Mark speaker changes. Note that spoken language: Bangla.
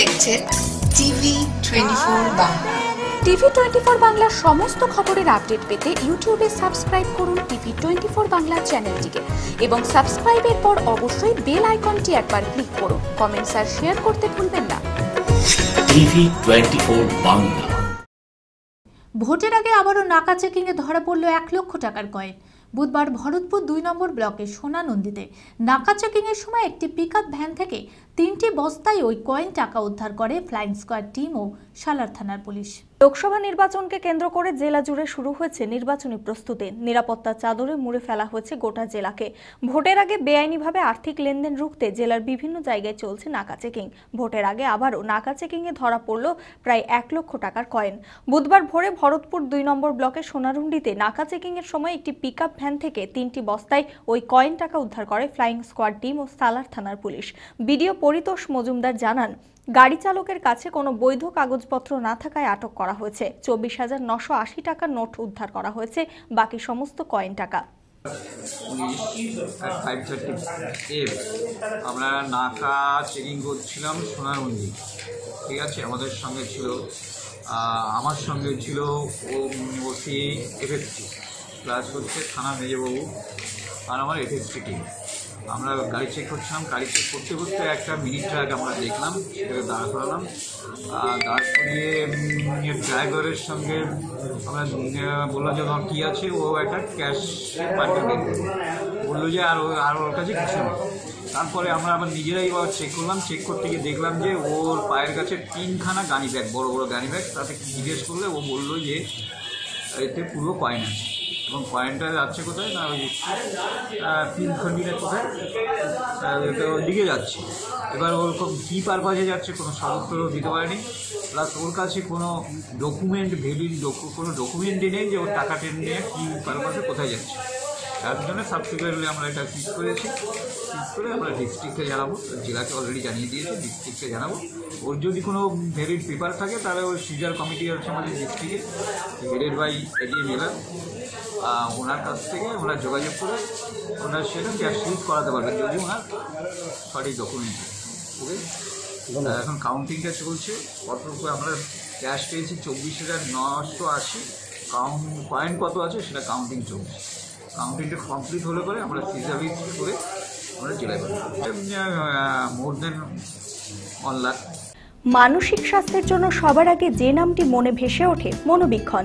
Speaker 1: দেখছেন TV twenty four Bangla.
Speaker 2: TV twenty four বাংলার সমস্ত খবরের আপডেট পেতে ইউটিউবে সাবস্ক্রাইব করুন টিভি টোয়েন্টি ফোর বাংলা চ্যানেলটিকে এবং সাবস্ক্রাইবের পর অবশ্যই বেল আইকনটি একবার ক্লিক করুন। কমেন্টস আর শেয়ার করতে ভুলবেন না।
Speaker 3: TV twenty four Bangla.
Speaker 4: ভোটের আগে আবারও নাকা চেকিংয়ে ধরা পড়ল এক লক্ষ টাকার কয়েন। বুধবার ভরতপুর দুই নম্বর ব্লকের সোনানন্দীতে নাকা চেকিংয়ের সময় একটি পিকআপ ভ্যান থেকে তিনটি বস্তায় ওই কয়েন টাকা উদ্ধার করে ফ্লাইং স্কোয়াড টিম ও সালার থানার পুলিশ।
Speaker 5: লোকসভা নির্বাচনকে কেন্দ্র করে জেলা জুড়ে শুরু হয়েছে নির্বাচনী প্রস্তুতি। নিরাপত্তার চাদরে মুড়ে ফেলা হয়েছে গোটা জেলাকে। ভোটের আগে বেআইনিভাবে আর্থিক লেনদেন রুখতে জেলার বিভিন্ন জায়গায় চলছে নাকা চেকিং। ভোটের আগে আবারও নাকা চেকিংয়ে ধরা পড়ল প্রায় এক লক্ষ টাকার কয়েন। বুধবার ভোরে ভরতপুর দুই নম্বর ব্লকের সোনারুন্ডিতে নাকা চেকিংয়ের সময় একটি পিকআপ ভ্যান থেকে তিনটি বস্তায় ওই কয়েন টাকা উদ্ধার করে ফ্লাইং স্কোয়াড টিম ও সালার থানার পুলিশ। বিডিও পরিতোষ মজুমদার জানান, গাড়ি চালকের কাছে কোনো বৈধ কাগজপত্র না থাকায় আটক করা হয়েছে। চব্বিশ হাজার নশো আশি টাকার নোট উদ্ধার করা হয়েছে, বাকি সমস্ত কয়েন টাকা।
Speaker 6: আমরা নাকা চেকিং করছিলাম সোনারমন্দি ঠিক আছে? আমাদের সঙ্গে ছিল আমার সঙ্গে ছিল ওসি এফএসটি প্লাস হচ্ছে থানা মেজবাবু আর আমার এফএসটি টিম আমরা গাড়ি চেক করছিলাম, গাড়ি চেক করতে করতে একটা মিনিট আগে আমরা দেখলাম সেটাকে দাঁড় করালাম। দাঁড় করিয়ে ড্রাইভারের সঙ্গে আমরা বললাম যে আমার কী আছে? ও একটা ক্যাশ বের বলল যে আর আর ওর কাছে কিছু নেই তারপরে আমরা আবার নিজেরাই আবার চেক করলাম চেক করতে গিয়ে দেখলাম যে ওর পায়ের কাছে তিনখানা গানি ব্যাগ বড় বড় গানি ব্যাগ তাতে জিজ্ঞেস করলে ও বলল যে, এতে পুরো কয়েন আছে। এবং কয়েনটা যাচ্ছে কোথায়? না, ওই তিন খন্ডিটা কোথায়? তো দিকে যাচ্ছে। এবার ওর কী পারপাসে যাচ্ছে, কোনো সদস্য দিতে পারেনি। প্লাস ওর কাছে কোনো ডকুমেন্ট ভ্যালিড কোনো ডকুমেন্টই নেই যে ওর টাকা টাকাটা নিয়ে কী পারপাসে কোথায় যাচ্ছে। তার জন্য সাবসিকুয়েন্টলি আমরা এটা ফিক্স করেছি। ফিক্স করে আমরা ডিস্ট্রিক্টকে জানাব। জেলাকে অলরেডি জানিয়ে দিয়েছি ডিস্ট্রিক্টকে জানাব। ওর যদি কোনো ভ্যালিড পেপার থাকে তাহলে ওই সিজার কমিটি আছে আমাদের ডিস্ট্রিক্টে হেডেড বাই এডিএম এলার ওনার কাছ থেকে ওনারা যোগাযোগ করে ওনার সেটা ক্যাশ সিজ করাতে পারবেন যদি ওনার সঠিক ডকুমেন্ট ওকে? এখন কাউন্টিংটা চলছে। কত করে আমরা ক্যাশ পেয়েছি? চব্বিশ হাজার নশো আশি। কাউন্ট পয়েন্ট কত আছে? সেটা কাউন্টিং চলছে। কাউন্টিংটা কমপ্লিট হলে পরে আমরা সিজার্ভিস করে আমরা জেলায় মোর দেন ওয়ান লাখ
Speaker 5: মানসিক স্বাস্থ্যের জন্য সবার আগে যে নামটি মনে ভেসে ওঠে, মনোবীক্ষণ।